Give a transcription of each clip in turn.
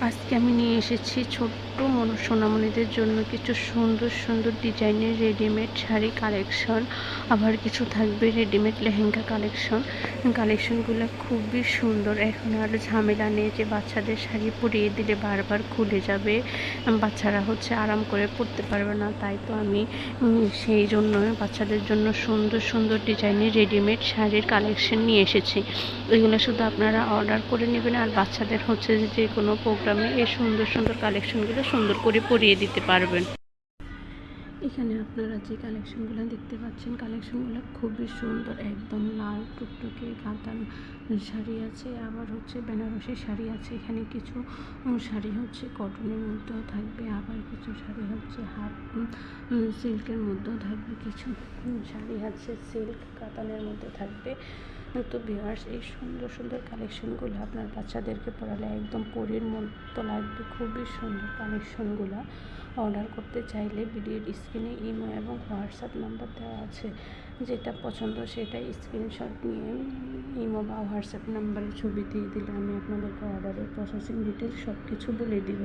আজকে আমি নিয়ে এসেছি ছোট্ট মন, সোনামণিদের জন্য কিছু সুন্দর সুন্দর ডিজাইনের রেডিমেড শাড়ি কালেকশন আবার কিছু থাকবে রেডিমেড লেহেঙ্গা কালেকশন কালেকশনগুলো খুবই সুন্দর। এখন আর ঝামেলা নেই যে বাচ্চাদের শাড়ি পরিয়ে দিলে বারবার খুলে যাবে। বাচ্চারা হচ্ছে আরাম করে পরতে পারবে না। তাই তো আমি সেই জন্য বাচ্চাদের জন্য সুন্দর সুন্দর ডিজাইনের রেডিমেড শাড়ির কালেকশন নিয়ে এসেছি। এগুলো শুধু আপনারা অর্ডার করে নেবেন আর বাচ্চাদের হচ্ছে যে কোনো প্রোগ্রামে এই সুন্দর সুন্দর কালেকশনগুলো সুন্দর করে পরিয়ে দিতে পারবেন। এখানে আপনারা যে কালেকশনগুলো দেখতে পাচ্ছেন, কালেকশনগুলো খুবই সুন্দর, একদম লাল টুকটুকে কাতান শাড়ি আছে, আবার হচ্ছে বেনারসি শাড়ি আছে, এখানে কিছু শাড়ি হচ্ছে কটনের মধ্যেও থাকবে, আবার কিছু শাড়ি হচ্ছে হাফ সিল্কের মধ্যেও থাকবে, কিছু শাড়ি আছে সিল্ক, কাতানের মধ্যে থাকবে। তো বিহার্স এই সুন্দর সুন্দর কালেকশনগুলো আপনার বাচ্চাদেরকে পড়ালে একদম পরীর মতো লাগবে। খুবই সুন্দর কালেকশনগুলো অর্ডার করতে চাইলে ভিডিওর স্ক্রিনে ইমো এবং হোয়াটসঅ্যাপ নাম্বার দেওয়া আছে। যেটা পছন্দ সেটাই স্ক্রিনশট নিয়ে ইমো বা হোয়াটসঅ্যাপ নাম্বারে ছবি দিয়ে দিলে আমি আপনাদেরকে অর্ডারের প্রসেসিং ডিটেলস সব কিছু বলে দিব।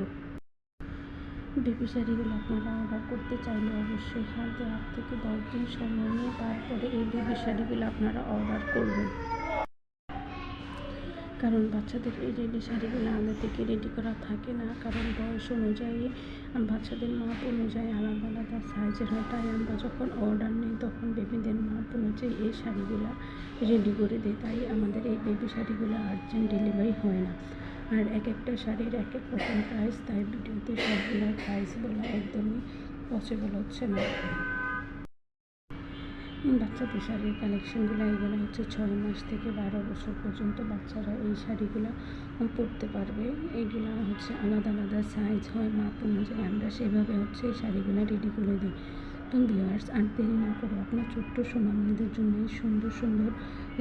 বেবি শাড়িগুলো আপনারা অর্ডার করতে চাইলে অবশ্যই হাতে আট থেকে দশ দিন সময় নিয়ে তারপরে এই বেবি শাড়িগুলো আপনারা অর্ডার করবেন। কারণ বাচ্চাদের এই রেডি শাড়িগুলো আগে থেকে রেডি করা থাকে না, কারণ বয়স অনুযায়ী, বাচ্চাদের মাপ অনুযায়ী আলাদা আলাদা সাইজের হয়। তাই আমরা যখন অর্ডার নিই, তখন বেবিদের মাপ অনুযায়ী এই শাড়িগুলো রেডি করে দিই। তাই আমাদের এই বেবি শাড়িগুলো আর্জেন্ট ডেলিভারি হয় না। আর এক একটা শাড়ির এক এক রকম প্রাইস তাই ভিডিওতে সবগুলোর প্রাইস বলা একদমই পসিবল হচ্ছে না। বাচ্চাদের শাড়ির কালেকশনগুলো এগুলো হচ্ছে ছয় মাস থেকে বারো বছর পর্যন্ত বাচ্চারা এই শাড়িগুলো পরতে পারবে। এইগুলো হচ্ছে আলাদা আলাদা সাইজ হয় মাপ অনুযায়ী। আমরা সেভাবে হচ্ছে এই শাড়িগুলো রেডি করে দিই। ভিউয়ার্স আর দেরি না করে আপনার ছোট্ট সোনামণিদের জন্য সুন্দর সুন্দর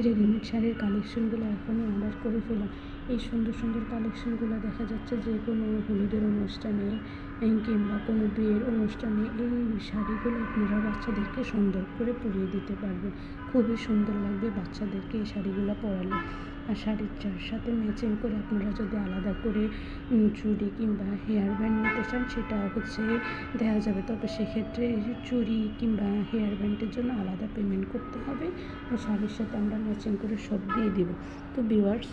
রেডিমেড শাড়ির কালেকশনগুলো এখনই অর্ডার করে ফেলুন। এই সুন্দর সুন্দর কালেকশনগুলো দেখা যাচ্ছে যে কোনো হলুদের অনুষ্ঠানে কিংবা কোনো বিয়ের অনুষ্ঠানে এই শাড়িগুলো আপনারা বাচ্চাদেরকে সুন্দর করে পরিয়ে দিতে পারবেন খুবই সুন্দর লাগবে বাচ্চাদেরকে এই শাড়িগুলো পরালে। আর শাড়ির চার সাথে ম্যাচিং করে আপনারা যদি আলাদা করে চুড়ি কিংবা হেয়ার ব্যান্ড নিতে চান, সেটা হচ্ছে দেওয়া যাবে। তবে সেক্ষেত্রে চুড়ি কিংবা হেয়ার ব্যান্ডের জন্য আলাদা পেমেন্ট করতে হবে। আর শাড়ির সাথে আমরা ম্যাচিং করে সব দিয়ে দিব। তো ভিউয়ার্স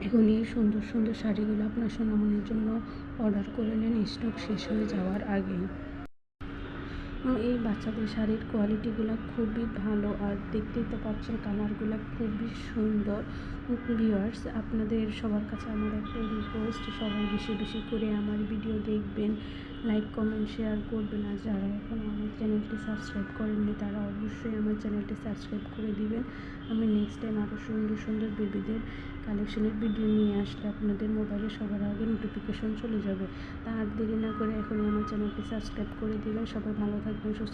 এখন এই সুন্দর সুন্দর শাড়িগুলো আপনার সোনামণির জন্য অর্ডার করে নেন স্টক শেষ হয়ে যাওয়ার আগেই। এই বাচ্চাদের শাড়ির কোয়ালিটিগুলো খুবই ভালো আর দেখতেই তো পাচ্ছেন কালারগুলো খুবই সুন্দর। ভিউয়ার্স, আপনাদের সবার কাছে আমার একটা রিকোয়েস্ট সবাই বেশি বেশি করে আমার ভিডিও দেখবেন লাইক কমেন্ট শেয়ার করবেন। আর যারা এখন আমার চ্যানেলটি সাবস্ক্রাইব করেননি, তারা অবশ্যই আমার চ্যানেলটি সাবস্ক্রাইব করে দিবেন। আমি নেক্সট টাইম আরও সুন্দর সুন্দর বেবিদের কালেকশনের ভিডিও নিয়ে আসলে আপনাদের মোবাইলে সবার আগে নোটিফিকেশন চলে যাবে। তা আর দেরি না করে এখনই আমার চ্যানেলটি সাবস্ক্রাইব করে দিবেন। সবাই ভালো থাকবেন। дуже